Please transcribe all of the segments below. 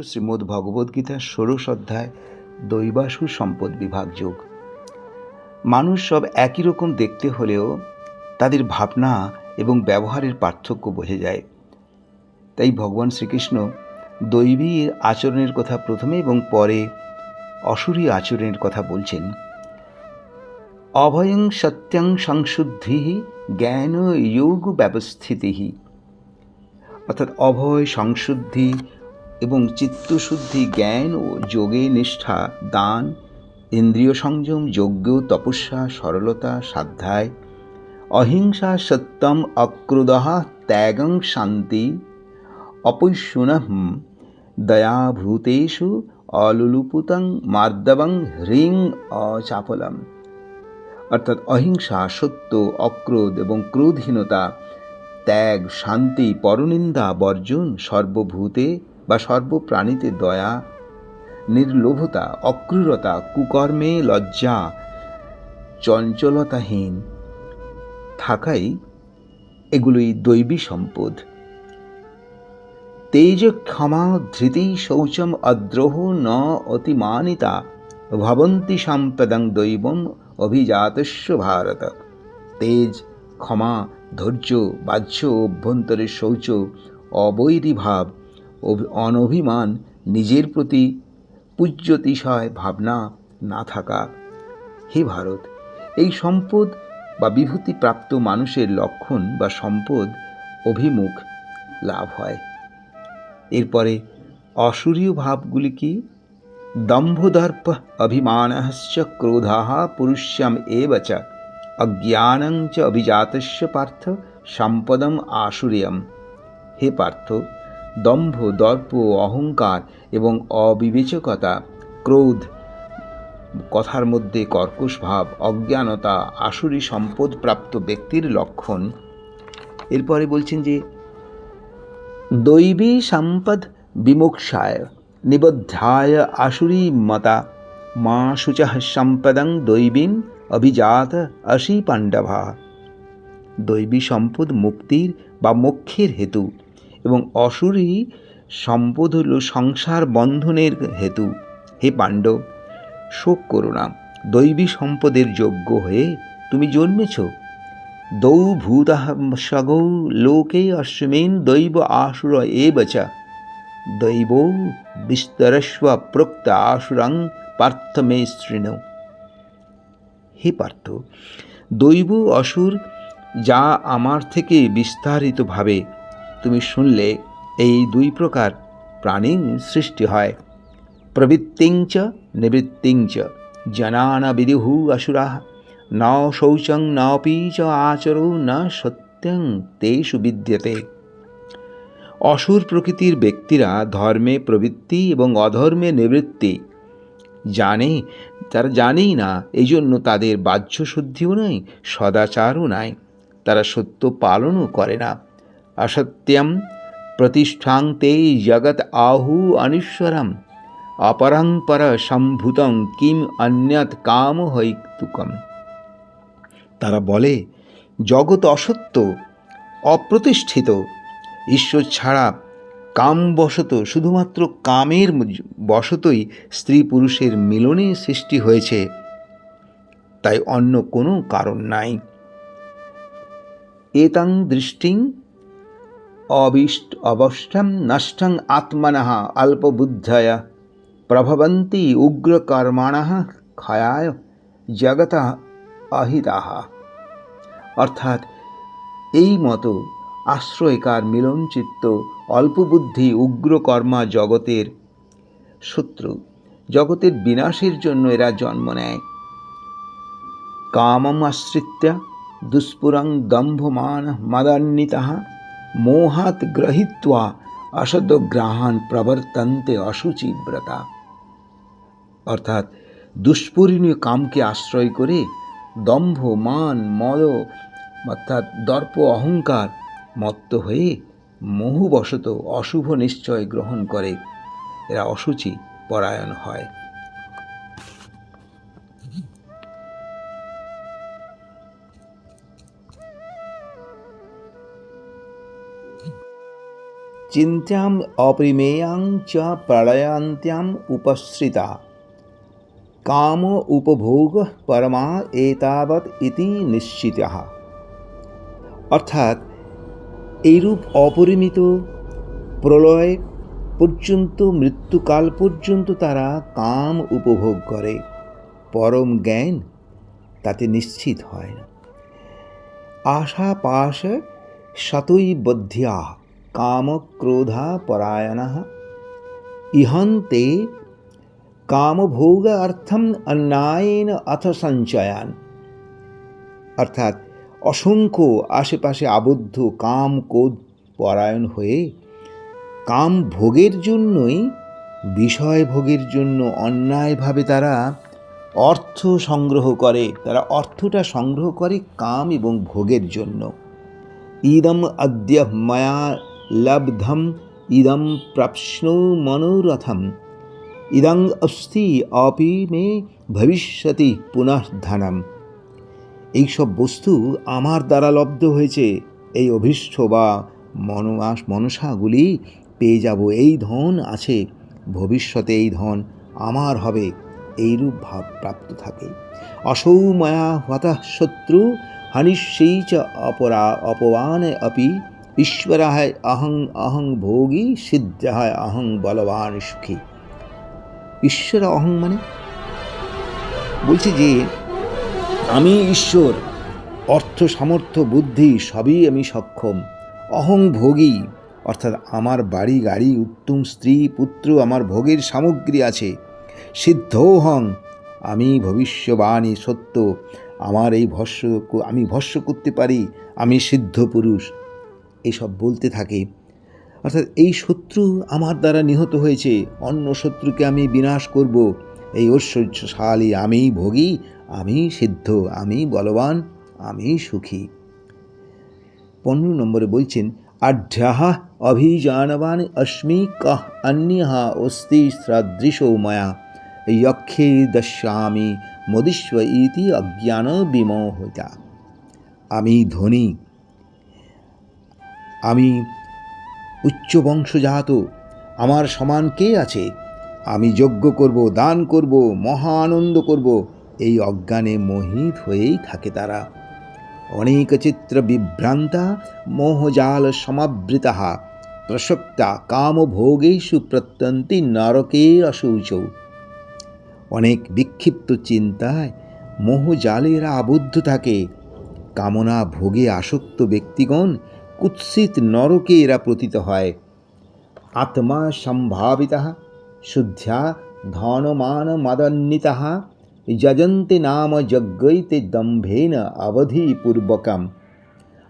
শ্রীমদ্ ভগবদ্গীতার ষোড়শ অধ্যায়, দৈবাসু সম্পদ বিভাগ যোগ। মানুষ সব একই রকম দেখতে হলেও তাদের ভাবনা এবং ব্যবহারের পার্থক্য বোঝা যায়। তাই ভগবান শ্রীকৃষ্ণ দৈবী আচরণের কথা প্রথমে এবং পরে অসুরী আচরণের কথা বলছেন। অভয়ং সত্যং সংশুদ্ধি জ্ঞান যোগ ব্যবস্থিতি অর্থাৎ অভয়, সংশুদ্ধি এবং চিত্তশুদ্ধি, জ্ঞান ও যোগে নিষ্ঠা, দান, ইন্দ্রিয় সংযম, যজ্ঞ, তপস্যা, সরলতা, সাধ্যায়, অহিংসা, সত্যম অক্রোধ ত্যাগং, শান্তি অপৈশুনম দয়াভূতেষু, অলুলুপুতং, মার্দবং, হ্রিং, অচাপলম। অর্থাৎ অহিংসা, সত্য, অক্রোধ এবং ক্রোধহীনতা, ত্যাগ, শান্তি, পরনিন্দা, বর্জন, সর্বভূতে বা সর্বপ্রাণীতে দয়া, নির্লোভতা, অক্রূরতা, কুকর্মে লজ্জা, চঞ্চলতাহীন, থাকাই এগুলোই দৈবী সম্পদ। তেজ ক্ষমা ধৃতি শৌচম অদ্রোহ ন অতিমানিতা, ভবন্তি সম্পদং দৈবম অভিজাতস্য ভারত। তেজ, ক্ষমা, ধৈর্য, বাহ্য অভ্যন্তরের শৌচ, অবৈরীভাব অনভিমান নিজের প্রতি পূজ্যতিশয় ভাবনা না থাকা। হে ভারত, এই সম্পদ বা বিভূতি প্রাপ্ত মানুষের লক্ষণ বা সম্পদ অভিমুখ লাভ হয়। এরপরে, অসুরীয় ভাবগুলি কি? দম্ভদর্প অভিমানশ্চ ক্রোধা পুরুষ্যম এব চ, অজ্ঞানং চ অভিজাতস্য পার্থ, সম্পদম আসুরিয়ম হে পার্থ দম্ভ, দর্প, অহংকার এবং অবিবেচকতা, ক্রোধ, কথার মধ্যে কর্কশ ভাব, অজ্ঞানতা, আসুরি সম্পদ প্রাপ্ত ব্যক্তির লক্ষণ। এরপরে বলছেন যে, দৈবী সম্পদ বিমোক্ষায়, নিবদ্ধায় আসুরি মতা, মা শুচ সম্পদং দৈবীম অভিজাত অসি পাণ্ডবা দৈবী সম্পদ মুক্তির বা মোক্ষের হেতু। এবং অসুরী সম্পদ হল সংসার বন্ধনের হেতু। হে পাণ্ডব, শোক করো না। দৈবী সম্পদের যোগ্য হয়ে তুমি জন্মেছ। দৌ ভূত সগৌ লোকে অশ্বিন দৈব আসুর এব চ। দৈব বিস্তরস্ব প্রোক্ত আসুরং পার্থ মে শৃণ। হে পার্থ, দৈব অসুর যা আমার থেকে বিস্তারিতভাবে তুমি শুনলে এই দুই প্রকার প্রাণী সৃষ্টি হয়। প্রবৃত্তিঞ্চ নিবৃত্তিঞ্চ। জনানা বিদুহু অসুরা ন শৌচং নপি চ আচরৌ ন সত্যং তেষু বিদ্যতে। অসুর প্রকৃতির ব্যক্তিরা ধর্মে প্রবৃত্তি এবং অধর্মে নিবৃত্তি। জানে, তারা জানেই না এই জন্য তাদের বাহ্য শুদ্ধিও নাই, সদাচারও নাই। তারা সত্য পালনও করে না। অসত্যম প্রতিষ্ঠাং তে জগৎ আহু অনীশ্বরম অপরং পর সম্ভূতং কিম অন্যত কাম হৈতুকম তারা বলে জগৎ অসত্য অপ্রতিষ্ঠিত ঈশ্বর ছাড়া কাম কামবশত শুধুমাত্র কামের বশতই স্ত্রী পুরুষের মিলনে সৃষ্টি হয়েছে তাই অন্য কোনো কারণ নাই এতাং দৃষ্টিং অবিষ্ট অবষ্টম নষ্টং আত্মনঃ অল্পবুদ্ধয় প্রভবন্তি উগ্রকর্মাণঃ ক্ষয়ায় জগত অহিতাহ অর্থাৎ এই মতো আশ্রয়কার মিলনচিত্ত অল্পবুদ্ধি উগ্রকর্মা জগতের শত্রু জগতের বিনাশের জন্য এরা জন্ম নেয়। কামম আশ্রিত্য দুষ্পুরং দম্ভমান মদান্বিতः। মোহাত গ্রহীত্বা অসদ্গ্রাহান প্রবর্তন্তে অসুচিব্রতা অর্থাৎ দুষ্পরিণীয় কামকে আশ্রয় করে দম্ভ মান মদ অর্থাৎ দর্প অহংকার মত্ত হয়ে মোহবশত অশুভ নিশ্চয় গ্রহণ করে এরা অসুচি পরায়ণ হয়। চিন্ত্যাম অপরিমেয়াং চ প্রলয়ান্ত্যাম উপশ্রিতা কাম উপভোগ পরমা এতাবৎ ইতি নিশ্চিত অর্থাৎ এইরূপ অপরিমিত প্রলয় পর্যন্ত মৃত্যুকাল পর্যন্ত তারা কাম উপভোগ করে পরম জ্ঞান তাতে নিশ্চিত হয় না আশা পাশ শতই বধ্যা পরায়ণা ইহন্তে কামভোগ অর্থম অন্যায়ন অথ অর্থাৎ অসংখ্য আশেপাশে আবদ্ধ কাম কোদ পরায়ণ হয়ে কাম ভোগের জন্যই বিষয় ভোগের জন্য অন্যায়ভাবে তারা অর্থ সংগ্রহ করে। তারা অর্থটা সংগ্রহ করে কাম এবং ভোগের জন্য। ইদম অদ্য ময়া লব্ধম ইদম প্রাপ্স্নো মনোরথম ইদং অস্তি অপি মে ভবিষ্যতি পুনঃ ধনম এইসব বস্তু আমার দ্বারা লব্ধ হয়েছে। এই অভীষ্ট বা মনমাস মনসাগুলি পেয়ে যাব। এই ধন আছে। ভবিষ্যতে এই ধন আমার হবে। এইরূপ ভাব প্রাপ্ত থাকে। অসৌ মায়া হতঃ শত্রু হনিষ্যেই চ অপরা, অপমান অপি ঈশ্বরায় অহং অহং ভোগী, সিদ্ধায় অহং বলবান সুখী। ঈশ্বর অহং মানে? বলছি যে, আমি ঈশ্বর, অর্থ, সামর্থ্য, বুদ্ধি সবই আমি সক্ষম। অহং ভোগী, অর্থাৎ আমার বাড়ি, গাড়ি, উত্তম স্ত্রী, পুত্র, আমার ভোগের সামগ্রী আছে। সিদ্ধৌহং আমি ভবিষ্যবাণী, সত্য। আমার এই ভস্য, আমি ভস্য করতে পারি, আমি সিদ্ধ পুরুষ। এসব বলতে থাকে। অর্থাৎ এই শত্রু আমার দ্বারা নিহত হয়েছে, অন্য শত্রুকে আমি বিনাশ করব। এই ঐশ্বর্যশালী আমি ভোগী আমি সিদ্ধ আমি বলবান আমি সুখী। পনেরো নম্বরে বলছেন, আঢ্যাহ অভিজানবান অস্মি কহ অন্যহ অস্তি সদৃশো ময়া। যক্ষে দশ্যামি মদিস্ব ইতি অজ্ঞান বিমোহিতা। আমি ধনী আমি উচ্চ বংশজাত আমার সমান কে আছে? আমি যজ্ঞ করব, দান করব, মহা আনন্দ করব, এই অজ্ঞানে মোহিত হয়েই থাকে তারা। অনেক চিত্র বিভ্রান্তা মোহজাল সমাবৃতা প্রসক্তা কামভোগেষু প্রত্যন্তি নরকে অশৌচ অনেক বিক্ষিপ্ত চিন্তায় মোহজালে এরা আবদ্ধ থাকে। কামনা ভোগে আসক্ত ব্যক্তিগণ কুৎসিত নরকে এরা প্রতীত হয়। আত্মা সম্ভাবিতা শুদ্ধ্যা ধনমান মদন্বিতা যজন্তে নাম যজ্ঞইতে দম্ভেন অবধিপূর্বকম।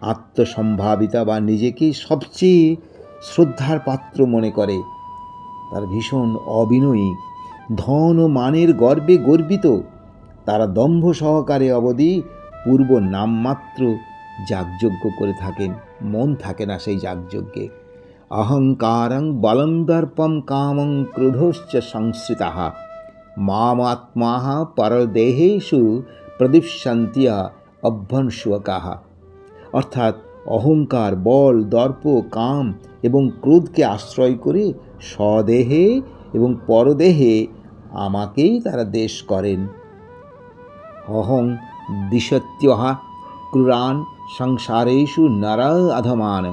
আত্মসম্ভাবিতা বা নিজেকে সবচেয়ে শ্রদ্ধার পাত্র মনে করে। তার ভীষণ অবিনয়ী ধন ও মানের গর্বে গর্বিত। তারা দম্ভ সহকারে অবধি পূর্ব নামমাত্র যাগযজ্ঞ করে থাকেন, মন থাকে না সেই যাগযজ্ঞে। অহংকারং বলং দর্পম কামং ক্রোধশ্চ সংশ্রিতা মামাত্মা পরদেহেষু প্রদীপশন্তিয়া অভ্যংশুকাহ অর্থাৎ অহংকার, বল, দর্প, কাম এবং ক্রোধকে আশ্রয় করে স্বদেহে এবং পরদেহে আমাকেই তারা দেশ করেন। অহং দিশত্যহা ক্রুরান সংসারেষু নর অধমান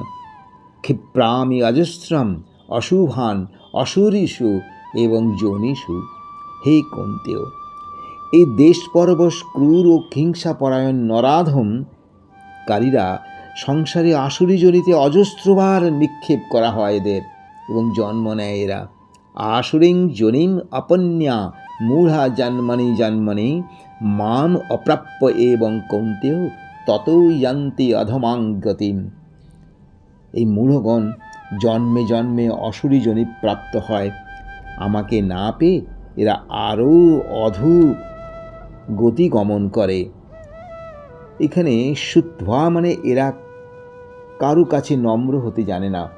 ক্ষিপ্রামি অজস্রম অশুভান অসুরিষু এবং যোনিষু হে কন্তেয় এই দেশ পরবশ ক্রূর ও হিংসাপরায়ণ নরাধম, কারীরা সংসারে আসুরি জনিতে অজস্রবার নিক্ষেপ করা হয় এদের এবং জন্ম নেয় এরা। আসুরিং জনিম অপন্যা, মূঢ়া জন্মনি জন্মনি, মাম অপ্রাপ্য এবং কৌন্তেয় ততই যান্তি অধমাং গতিম এই মূঢ়গণ জন্মে জন্মে অসুরি প্রাপ্ত হয়। আমাকে না পেয়ে এরা আরও অধু গতি গমন করে। এখানে শুদ্ধা মানে এরা কারু কাছে নম্র হতে জানে না।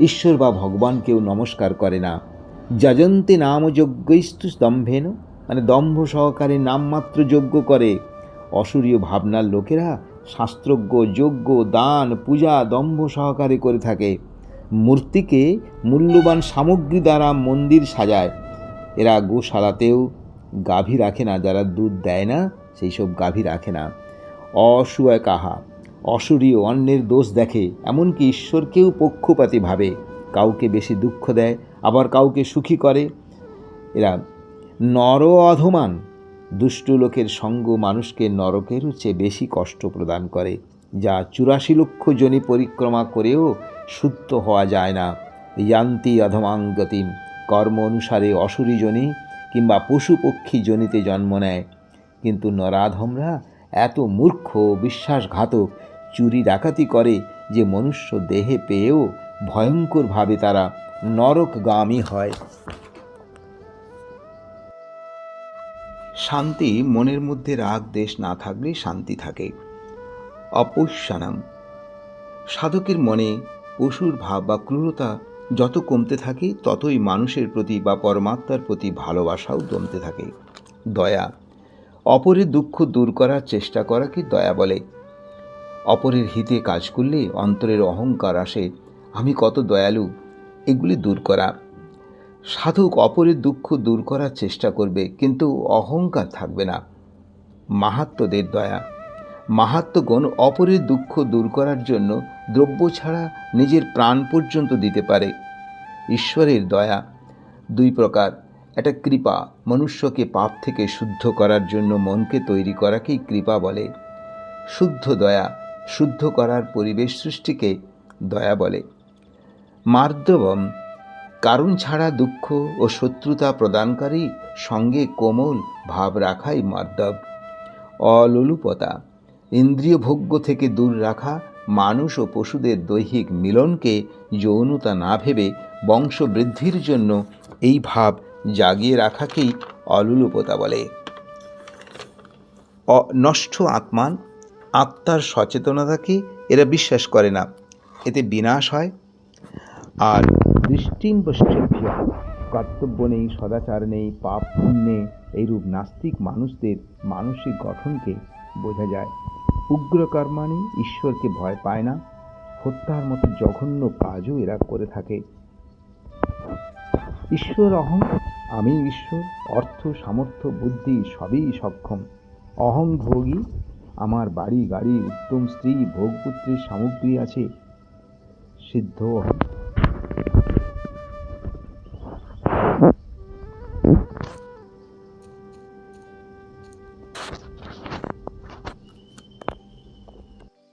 ঈশ্বর বা ভগবানকেও নমস্কার করে না। যজন্তে নাম যজ্ঞস্তু স্তম্ভেন মানে দম্ভ সহকারে নামমাত্র যজ্ঞ করে। অসুরীয় ভাবনার লোকেরা শাস্ত্রজ্ঞ, যজ্ঞ, দান, পূজা, দম্ভ সহকারে করে থাকে। মূর্তিকে মূল্যবান সামগ্রী দ্বারা মন্দির সাজায়। এরা গোশালাতেও গাভী রাখে না, যারা দুধ দেয় না, সেই সব গাভী রাখে না। অসুয় কাহা অসুরীয় অন্যের দোষ দেখে, এমনকি ঈশ্বরকেও পক্ষপাতী ভাবে। কাউকে বেশি দুঃখ দেয়, আবার কাউকে সুখী করে। এরা নর অধমান দুষ্ট লোকের সঙ্গ মানুষকে নরকেরও চেয়ে বেশি কষ্ট প্রদান করে, যা চুরাশি লক্ষ জনি পরিক্রমা করেও শুদ্ধ হওয়া যায় না। ইয়ান্তি অধমাঙ্গতিম কর্ম অনুসারে অসুরী জনি কিংবা পশু পক্ষী জনিতে জন্ম নেয়। কিন্তু নরাধমরা এত মূর্খ বিশ্বাসঘাতক, চুরি ডাকাতি করে যে মনুষ্য দেহে পেয়েও ভয়ঙ্করভাবে তারা নরকগামী হয়। শান্তি মনের মধ্যে রাগ, দেশ না থাকলে শান্তি থাকে। অপস্যানাম সাধকের মনে পশুর ভাব বা ক্রূরতা যত কমতে থাকে, ততই মানুষের প্রতি বা পরমাত্মার প্রতি ভালোবাসাও দমতে থাকে। দয়া। অপরের দুঃখ দূর করার চেষ্টা করাকে দয়া বলে? অপরের হিতে কাজ করলে অন্তরের অহংকার আসে, আমি কত দয়ালু, এগুলি দূর করা। সাধক অপরের দুঃখ দূর করার চেষ্টা করবে, কিন্তু অহংকার থাকবে না। মাহাত্মদের দয়া। মাহাত্মগণ অপরের দুঃখ দূর করার জন্য দ্রব্য ছাড়া নিজের প্রাণ পর্যন্ত দিতে পারে। ঈশ্বরের দয়া। দুই প্রকার। একটা কৃপা, মনুষ্যকে পাপ থেকে শুদ্ধ করার জন্য মনকে তৈরি করাকেই কৃপা বলে। শুদ্ধ দয়া, শুদ্ধ করার পরিবেশ সৃষ্টিকে দয়া বলে। মার্দবম কারণ ছাড়া দুঃখ ও শত্রুতা প্রদানকারী সঙ্গে কোমল ভাব রাখাই মার্দব অলুলুপতা, ইন্দ্রিয় ভোগ্য থেকে দূর রাখা মানুষ ও পশুদের দৈহিক মিলনকে যৌনতা না ভেবে বংশবৃদ্ধির জন্য এই ভাব জাগিয়ে রাখাকেই অলুলুপতা বলে। নষ্ট আত্মান, আত্মার সচেতনতাকে এরা বিশ্বাস করে না, এতে বিনাশ হয়। আর পশ্চভ্য কর্তব্য নেই, সদাচার নেই, পাপ পুণ্যে এইরূপ নাস্তিক মানুষদের মানসিক গঠনকে বোঝা যায়। উগ্র কর্মাণী ঈশ্বরকে ভয় পায় না, হত্যার মতো জঘন্য কাজও এরা করে থাকে। ঈশ্বর অহং, আমি ঈশ্বর, অর্থ, সামর্থ্য, বুদ্ধি সবই সক্ষম। অহং ভোগী, আমার বাড়ি গাড়ি উত্তম স্ত্রী, ভোগপুত্রের সামগ্রী আছে সিদ্ধ অহং